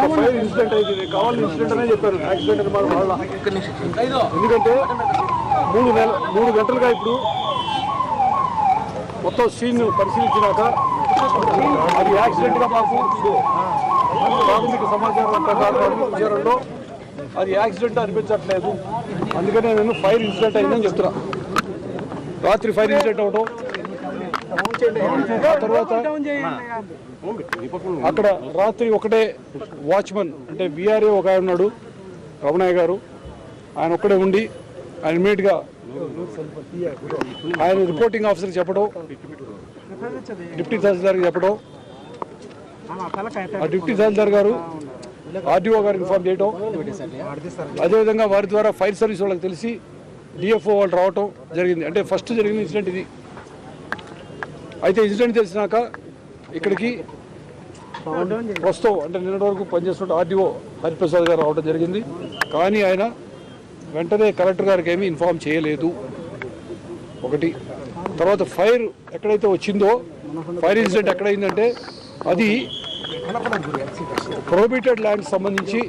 Fire incident అయింది కావాలి incident అనే చెప్పారు. యాక్సిడెంట్ అని మాకు వాళ్ళ. ఎందుకంటే మూడు నెల మూడు గంటలుగా ఇప్పుడు మొత్తం సీన్ పరిశీలించినాక అది యాక్సిడెంట్గా మాకు ప్రాథమిక సమాచారం ప్రకారం అది యాక్సిడెంట్ అనిపించట్లేదు. అందుకనే నేను ఫైర్ ఇన్సిడెంట్ అయిందని చెప్తున్నా. రాత్రి ఫైర్ ఇన్సిడెంట్ అవడం తర్వాత అక్కడ రాత్రి ఒకటే వాచ్మన్ అంటే విఆర్ఏ ఒక ఆయన ఉన్నాడు రమణయ్య గారు. ఆయన ఒక్కడే ఉండి ఆయన ఇమీడియట్గా ఆయన రిపోర్టింగ్ ఆఫీసర్ చెప్పడం డిప్యూటీ తహసీల్దార్ చెప్పడం ఆ డిప్యూటీ తహసీల్దార్ గారు ఆర్డీఓ గారు ఇన్ఫార్మ్ చేయడం అదేవిధంగా వారి ద్వారా ఫైర్ సర్వీస్ వాళ్ళకి తెలిసి డిఎఫ్ఓ వాళ్ళు రావటం జరిగింది. అంటే ఫస్ట్ జరిగిన ఇన్సిడెంట్ ఇది. అయితే ఇన్సిడెంట్ తెలిసినాక ఇక్కడికి ప్రస్తుతం అంటే నిన్నటి వరకు పనిచేస్తున్న ఆర్డీఓ హరిప్రసాద్ గారు రావడం జరిగింది. కానీ ఆయన వెంటనే కలెక్టర్ గారికి ఏమీ ఇన్ఫార్మ్ చేయలేదు. ఒకటి. తర్వాత ఫైర్ ఎక్కడైతే వచ్చిందో ఫైర్ ఇన్సిడెంట్ ఎక్కడైందంటే అది ప్రొహిబిటెడ్ ల్యాండ్స్ సంబంధించి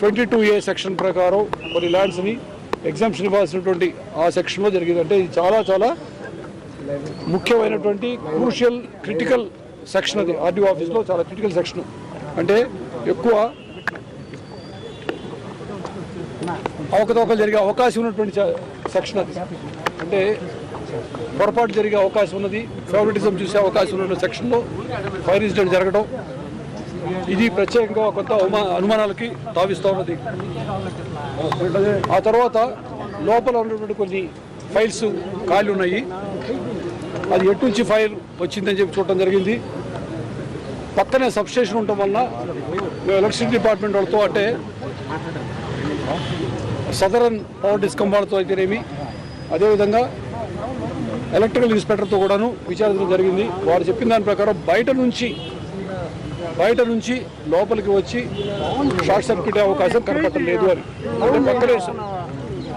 ట్వంటీ టూ ఏ సెక్షన్ ప్రకారం కొన్ని ల్యాండ్స్ని ఎగ్జామ్షన్ ఇవ్వాల్సినటువంటి ఆ సెక్షన్లో జరిగింది అంటే ఇది చాలా చాలా ముఖ్యమైనటువంటి క్రూషియల్ క్రిటికల్ సెక్షన్ అది ఆర్డీఓ ఆఫీస్లో చాలా క్రిటికల్ సెక్షన్. అంటే ఎక్కువ అవకతవకలు జరిగే అవకాశం ఉన్నటువంటి సెక్షన్ అది. అంటే పొరపాటు జరిగే అవకాశం ఉన్నది ఫేవరెటిజం చూసే అవకాశం ఉన్న సెక్షన్లో ఫైర్ ఇన్సిడెంట్ జరగడం. ఇది ప్రత్యేకంగా కొంత అవమా- అనుమానాలకి తావిస్తూ ఉన్నది. ఆ తర్వాత లోపల ఉన్నటువంటి కొన్ని ఫైల్స్ ఖాళీ ఉన్నాయి. అది ఎటు నుంచి ఫైర్ వచ్చిందని చెప్పి చూడటం జరిగింది. పక్కనే సబ్స్టేషన్ ఉండటం వలన మేము ఎలక్ట్రిసిటీ డిపార్ట్మెంట్ వాళ్ళతో అంటే సదరన్ పవర్ డిస్కమ్ వాళ్ళతో అయితేనేమి అదేవిధంగా ఎలక్ట్రికల్ ఇన్స్పెక్టర్తో కూడాను విచారించడం జరిగింది. వారు చెప్పిన దాని ప్రకారం బయట నుంచి బయట నుంచి లోపలికి వచ్చి షార్ట్ సర్క్యూట్ అవకాశం అవకాశం కనపడలేదు అని. అంటే పక్కనే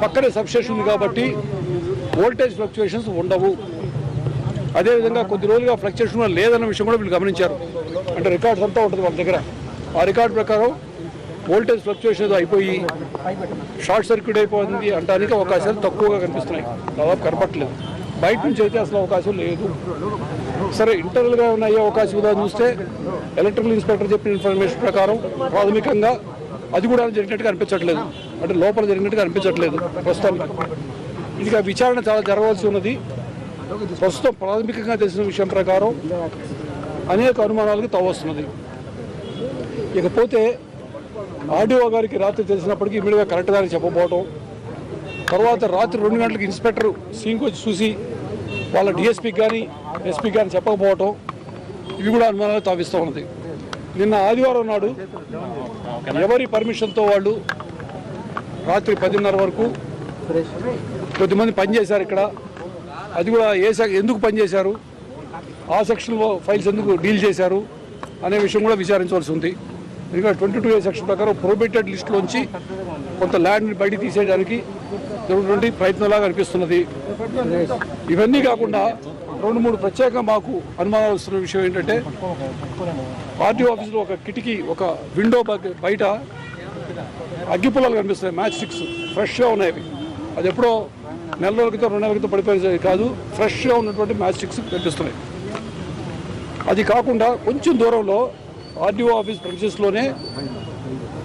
పక్కనే సబ్స్టేషన్ ఉంది కాబట్టి వోల్టేజ్ ఫ్లక్చుయేషన్స్ ఉండవు. అదేవిధంగా కొద్ది రోజులుగా ఫ్లక్చుయేషన్ లేదన్న విషయం కూడా వీళ్ళు గమనించారు. అంటే రికార్డ్స్ అంతా ఉంటుంది వాళ్ళ దగ్గర. ఆ రికార్డు ప్రకారం వోల్టేజ్ ఫ్లక్చుయేషన్ ఏదో అయిపోయి షార్ట్ సర్క్యూట్ అయిపోయింది అంటానికి అవకాశాలు తక్కువగా కనిపిస్తున్నాయి. దాదాపు కనపట్లేదు బయట నుంచి అయితే అసలు అవకాశం లేదు. సరే ఇంటర్నల్గా ఉన్న అయ్యే అవకాశం ఉందా చూస్తే ఎలక్ట్రికల్ ఇన్స్పెక్టర్ చెప్పిన ఇన్ఫర్మేషన్ ప్రకారం ప్రాథమికంగా అది కూడా జరిగినట్టుగా అనిపించట్లేదు. అంటే లోపల జరిగినట్టుగా అనిపించట్లేదు ప్రస్తుతానికి. ఇంకా విచారణ చాలా జరగవలసి ఉన్నది. ప్రస్తుతం ప్రాథమికంగా తెలిసిన విషయం ప్రకారం అనేక అనుమానాలకు తావస్తున్నది. ఇకపోతే ఆర్డీఓ గారికి రాత్రి తెలిసినప్పటికీ ఇమీడియట్గా కరెక్ట్ గారికి చెప్పబోవటం తర్వాత రాత్రి రెండు గంటలకు ఇన్స్పెక్టర్ సీన్కి వచ్చి చూసి వాళ్ళ డిఎస్పీకి కానీ ఎస్పీకి కానీ చెప్పకపోవటం ఇవి కూడా అనుమానాలు తావిస్తూ ఉన్నది. నిన్న ఆదివారం నాడు ఎవరి పర్మిషన్తో వాళ్ళు రాత్రి పదిన్నర వరకు కొద్దిమంది పనిచేశారు ఇక్కడ. అది కూడా ఏ ఎందుకు పనిచేశారు? ఆ సెక్షన్లో ఫైల్స్ ఎందుకు డీల్ చేశారు? అనే విషయం కూడా విచారించవలసి ఉంది. ఎందుకంటే ట్వంటీ టూ ఏ సెక్షన్ ప్రకారం ప్రొబేటెడ్ లిస్టులోంచి కొంత ల్యాండ్ని బయట తీసేయడానికి జరుగుతున్నటువంటి ప్రయత్నంలాగా అనిపిస్తున్నది. ఇవన్నీ కాకుండా రెండు మూడు ప్రత్యేకంగా మాకు అనుమానాలు వస్తున్న విషయం ఏంటంటే పార్టీ ఆఫీసులో ఒక కిటికీ ఒక విండో బయట అగ్గిపుల్లలు కనిపిస్తున్నాయి. మ్యాచ్ స్టిక్స్ ఫ్రెష్గా ఉన్నాయి అవి. అది ఎప్పుడో నెల రోజుల క్రితం రెండు నెలల క్రితం పడిపోయేది కాదు. ఫ్రెష్గా ఉన్నటువంటి మ్యాచ్ స్టిక్స్ కనిపిస్తున్నాయి అది కాకుండా కొంచెం దూరంలో ఆర్డీఓ ఆఫీస్ ప్రెమిసెస్లోనే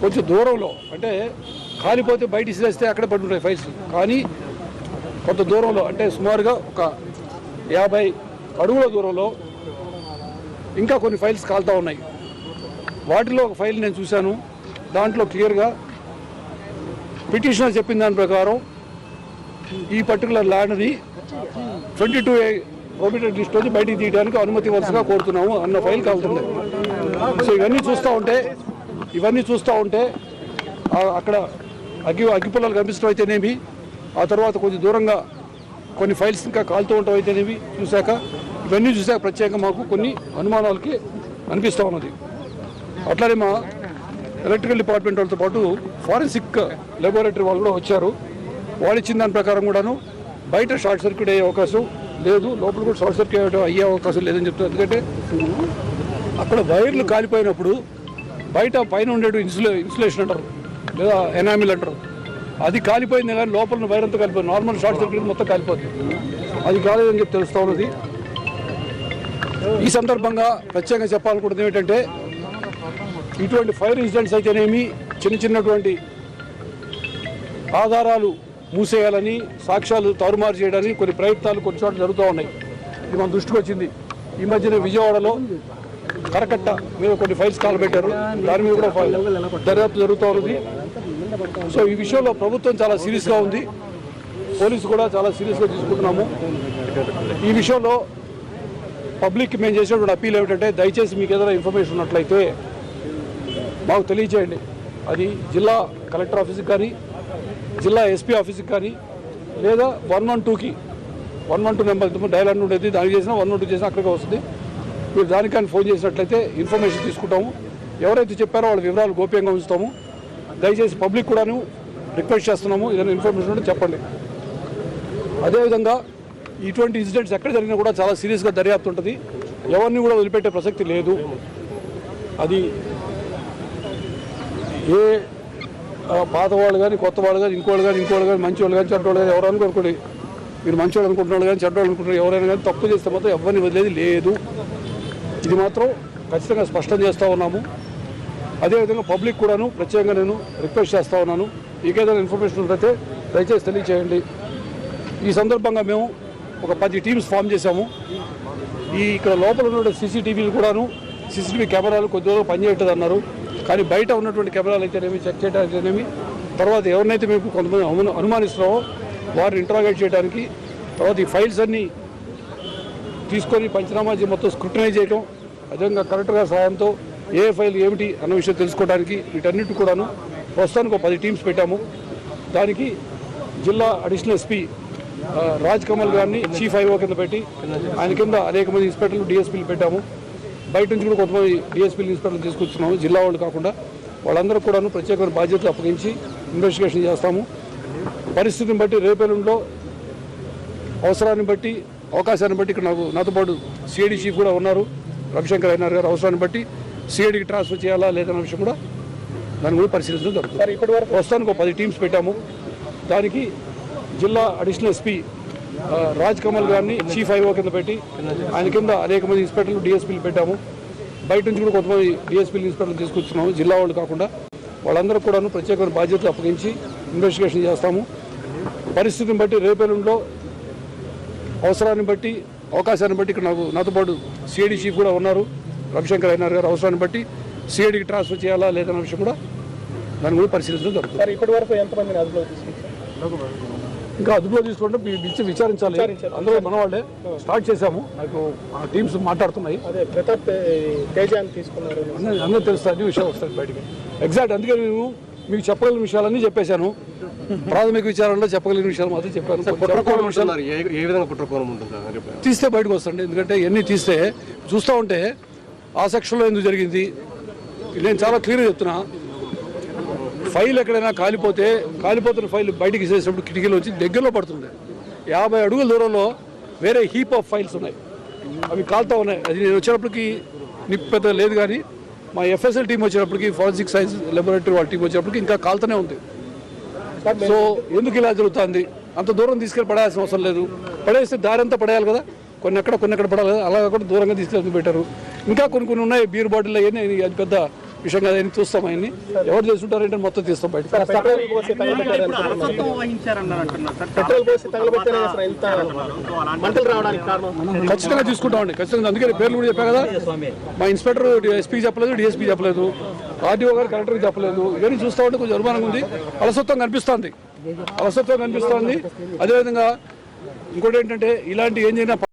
కొంచెం దూరంలో అంటే కాలిపోతే బయట ఇసిరేస్తే అక్కడే పడి ఉంటాయి ఫైల్స్ కానీ కొంత దూరంలో అంటే సుమారుగా ఒక యాభై అడుగుల దూరంలో ఇంకా కొన్ని ఫైల్స్ కాలుతూ ఉన్నాయి. వాటిలో ఒక ఫైల్ నేను చూశాను. దాంట్లో క్లియర్గా పిటిషనర్ చెప్పిన దాని ప్రకారం ఈ పర్టికులర్ ల్యాండ్ని ట్వంటీ టూ ఏ లిస్ట్ వచ్చి బయటికి తీయడానికి అనుమతి వరుసగా కోరుతున్నాము అన్న ఫైల్ కాలుతుంది సో ఇవన్నీ చూస్తూ ఉంటే ఇవన్నీ చూస్తూ ఉంటే అక్కడ అగ్గి అగ్గిపుల్లలు కనిపిస్తూ అయితేనేమి ఆ తర్వాత కొంచెం దూరంగా కొన్ని ఫైల్స్ ఇంకా కాలుతూ ఉండటం అయితేనేవి చూశాక ఇవన్నీ చూశాక ప్రత్యేకంగా మాకు కొన్ని అనుమానాలకి అనిపిస్తూ ఉన్నది. అట్లానే మా ఎలక్ట్రికల్ డిపార్ట్మెంట్ వాళ్ళతో పాటు ఫారెన్సిక్ లెబొరేటరీ వాళ్ళు కూడా వచ్చారు. వాళ్ళు ఇచ్చిన దాని ప్రకారం కూడాను బయట షార్ట్ సర్క్యూట్ అయ్యే అవకాశం లేదు. లోపల కూడా షార్ట్ సర్క్యూట్ అయ్యే అవకాశం లేదని చెప్తారు ఎందుకంటే అక్కడ వైర్లు కాలిపోయినప్పుడు బయట పైన ఉండేటు ఇన్సులే ఇన్సులేషన్ అంటారు. లేదా ఎనామిల్ అంటారు. అది కాలిపోయింది కానీ లోపల వైర్ అంతా కాలిపోయింది. నార్మల్ షార్ట్ సర్క్యూట్ మొత్తం కాలిపోతుంది. అది కాలేదని చెప్పి తెలుస్తూ ఉన్నది. ఈ సందర్భంగా ప్రత్యేకంగా చెప్పాలనుకుంటుంది ఏమిటంటే ఇటువంటి ఫైర్ ఇన్సిడెంట్స్ అయితేనేమి చిన్న చిన్నటువంటి ఆధారాలు మూసేయాలని సాక్ష్యాలు తారుమారు చేయడానికి కొన్ని ప్రయత్నాలు కొన్ని చోట్ల జరుగుతూ ఉన్నాయి. ఇది మన దృష్టికి వచ్చింది. ఈ మధ్యన విజయవాడలో కరకట్ట మీద కొన్ని ఫైల్స్ కాల్ పెట్టారు దాని మీద కూడా ఫైల్. దర్యాప్తు జరుగుతూ ఉంది సో ఈ విషయంలో ప్రభుత్వం చాలా సీరియస్గా ఉంది. పోలీసు కూడా చాలా సీరియస్గా తీసుకుంటున్నాము. ఈ విషయంలో పబ్లిక్ మేము చేసినటువంటి అప్పీల్ ఏమిటంటే దయచేసి మీకు ఏదైనా ఇన్ఫర్మేషన్ ఉన్నట్లయితే మాకు తెలియచేయండి అది జిల్లా కలెక్టర్ ఆఫీస్కి కానీ జిల్లా ఎస్పీ ఆఫీస్కి కానీ లేదా వన్ వన్ టూకి one one two number dial అని ఉండేది దానికి చేసినా వన్ వన్ టూ చేసినా అక్కడికి వస్తుంది. మీరు దానికని ఫోన్ చేసినట్లయితే ఇన్ఫర్మేషన్ తీసుకుంటాము. ఎవరైతే చెప్పారో వాళ్ళ వివరాలు గోప్యంగా ఉంచుతాము. దయచేసి పబ్లిక్ కూడాను రిక్వెస్ట్ చేస్తున్నాము. ఏదైనా ఇన్ఫర్మేషన్ ఉంటే చెప్పండి. అదేవిధంగా ఇటువంటి ఇన్సిడెంట్స్ ఎక్కడ జరిగినా కూడా చాలా సీరియస్గా దర్యాప్తు ఉంటుంది. ఎవరిని కూడా వదిలిపెట్టే ప్రసక్తి లేదు. అది ఏ పాత వాళ్ళు కానీ కొత్త వాళ్ళు కానీ ఇంకోళ్ళు కానీ ఇంకోళ్ళు కానీ మంచి వాళ్ళు కానీ చెడ్డోళ్ళు కానీ ఎవరు అనుకోండి మీరు మంచి వాళ్ళు అనుకుంటున్నారు కానీ చెడ్డోళ్ళు అనుకుంటున్నారు ఎవరైనా కానీ తప్పు చేస్తే మాత్రం ఎవరిని వదిలేది లేదు. ఇది మాత్రం ఖచ్చితంగా స్పష్టం చేస్తూ ఉన్నాము. అదేవిధంగా పబ్లిక్ కూడాను ప్రత్యేకంగా నేను రిక్వెస్ట్ చేస్తూ ఉన్నాను. ఇంకేదైనా ఇన్ఫర్మేషన్ ఉంటే దయచేసి తెలియచేయండి. ఈ సందర్భంగా మేము ఒక పది టీమ్స్ ఫామ్ చేశాము. ఈ ఇక్కడ లోపల ఉన్న సీసీటీవీలు కూడాను సీసీటీవీ కెమెరాలు కొద్ది రోజులు పనిచేయట్లేదు అన్నారు. కానీ బయట ఉన్నటువంటి కెమెరాలు అయితేనేమి చెక్ చేయడానికి తర్వాత ఎవరినైతే మేము కొంతమంది అను- అనుమానిస్తున్నామో వారిని ఇంటరాగేట్ చేయడానికి తర్వాత ఈ ఫైల్స్ అన్నీ తీసుకొని పంచనామా మొత్తం స్క్రూటనైజ్ చేయడం అదేవిధంగా కరెక్ట్గా సహాయంతో ఏ ఫైల్ ఏమిటి అన్న విషయం తెలుసుకోవడానికి వీటన్నిటి కూడాను ప్రస్తుతానికి ఒక పది టీమ్స్ పెట్టాము. దానికి జిల్లా అడిషనల్ ఎస్పీ రాజ్ కమల్ గారిని చీఫ్ ఐఓ కింద పెట్టి ఆయన కింద అనేక మంది ఇన్స్పెక్టర్లు డిఎస్పీలు పెట్టాము. బయట నుంచి కూడా కొంతమంది డిఎస్పీలు ఇన్స్పెక్టర్లు తీసుకొచ్చున్నాము జిల్లా వాళ్ళు కాకుండా వాళ్ళందరూ కూడాను ప్రత్యేకమైన బాధ్యతలు అప్పగించి ఇన్వెస్టిగేషన్ చేస్తాము. పరిస్థితిని బట్టి రేపెల్లుండిలో అవసరాన్ని బట్టి అవకాశాన్ని బట్టి ఇక్కడ నాకు నాతో పాటు సిఐడి చీఫ్ కూడా ఉన్నారు. రవిశంకర్ అయినారు గారు అవసరాన్ని బట్టి సిఐడికి ట్రాన్స్ఫర్ చేయాలా లేదన్న విషయం కూడా దాని కూడా పరిశీలించడం జరుగుతుంది. ఇప్పటి వరకు ప్రస్తుతానికి ఒక పది టీమ్స్ పెట్టాము. దానికి జిల్లా అడిషనల్ ఎస్పీ రాజ్ కమల్ గారిని చీఫ్ ఐఓ కింద పెట్టి ఆయన కింద అనేక మంది ఇన్స్పెక్టర్లు డిఎస్పీలు పెట్టాము. బయట నుంచి కూడా కొంతమంది డిఎస్పీలు ఇన్స్పెక్టర్లు తీసుకొచ్చున్నాము జిల్లా వాళ్ళు కాకుండా వాళ్ళందరూ కూడాను ప్రత్యేకమైన బాధ్యతలు అప్పగించి ఇన్వెస్టిగేషన్ చేస్తాము. పరిస్థితిని బట్టి రేపేలంలో అవసరాన్ని బట్టి అవకాశాన్ని బట్టి ఇక్కడ నాకు నాతో పాటు సిఐడి చీఫ్ కూడా ఉన్నారు. రవిశంకర్ అయినారు గారు అవసరాన్ని బట్టి సిఐడికి ట్రాన్స్ఫర్ చేయాలా లేదన్న విషయం కూడా దాన్ని కూడా పరిశీలించడం జరుగుతుంది. ఇప్పటివరకు ఇప్పటి వరకు అదుపులో తీసుకుంటారు ఇంకా అదుపులో తీసుకుంటే మీ పిలిచి విచారించాలి. అందరూ మన వాళ్ళే స్టార్ట్ చేశాము. నాకు ఆ టీమ్స్ మాట్లాడుతున్నాయి. అదే ప్రతాప్ ఏ, తేజాన్ని తీసుకున్నారు. అన్నీ అందరూ తెలుస్తుంది అన్ని విషయాలు వస్తాయి బయటికి. ఎగ్జాక్ట్ అందుకే నేను మీకు చెప్పగలిగిన విషయాలన్నీ చెప్పేశాను. ప్రాథమిక విచారణలో చెప్పగలిగిన విషయాలు మాత్రం చెప్పాను. చెప్పకూడని విషయాలు అంటున్నారు. ఏ ఏ విధంగా కుట్రకోణం ఉంటుంది తీస్తే బయటకు వస్తుంది ఎందుకంటే ఎన్ని తీస్తే చూస్తూ ఉంటే ఆ సెక్షన్లో ఎందుకు జరిగింది? నేను చాలా క్లియర్గా చెప్తున్నా. ఫైల్ ఎక్కడైనా కాలిపోతే కాలిపోతున్న ఫైల్ బయటికి తీసేసినప్పుడు కిటికీలో వచ్చి దగ్గరలో పడుతుంది. యాభై అడుగుల దూరంలో వేరే హీప్ ఆఫ్ ఫైల్స్ ఉన్నాయి. అవి కాలుతా ఉన్నాయి. అది నేను వచ్చేటప్పటికి నిప్పు పెద్ద లేదు కానీ మా ఎఫ్ఎస్ఎల్ టీం వచ్చేటప్పటికి ఫారెన్సిక్ సైన్స్ లెబొరేటరీ వాళ్ళ టీం వచ్చేటప్పటికి ఇంకా కాలుతూనే ఉంది. సో ఎందుకు ఇలా జరుగుతుంది? అంత దూరం తీసుకెళ్ళి పడేయాల్సిన అవసరం లేదు. పడేస్తే దారి అంతా పడేయాలి కదా. కొన్ని ఎక్కడ కొన్ని ఎక్కడ పడాలి కదా. అలా కూడా దూరంగా తీసుకెళ్ళి పెట్టారు ఇంకా కొన్ని కొన్ని ఉన్నాయి. బీర్ బాటిల్ అవన్నీ అది పెద్ద విషయం కదా అని చూస్తాం అవన్నీ ఎవరు చేస్తుంటారంటే మొత్తం తీస్తాం బయట ఖచ్చితంగా తీసుకుంటామండి ఖచ్చితంగా. అందుకే పేర్లు కూడా చెప్పా కదా. మా ఇన్స్పెక్టర్ ఎస్పీకి చెప్పలేదు డిఎస్పీ చెప్పలేదు. ఆర్డీఓ గారు కలెక్టర్కి చెప్పలేదు. ఇవన్నీ చూస్తూ ఉంటే కొంచెం అనుమానంగా ఉంది. అలసత్వం కనిపిస్తుంది. అలసత్వం కనిపిస్తుంది. అదేవిధంగా ఇంకోటి ఏంటంటే ఇలాంటి ఏం చేసినా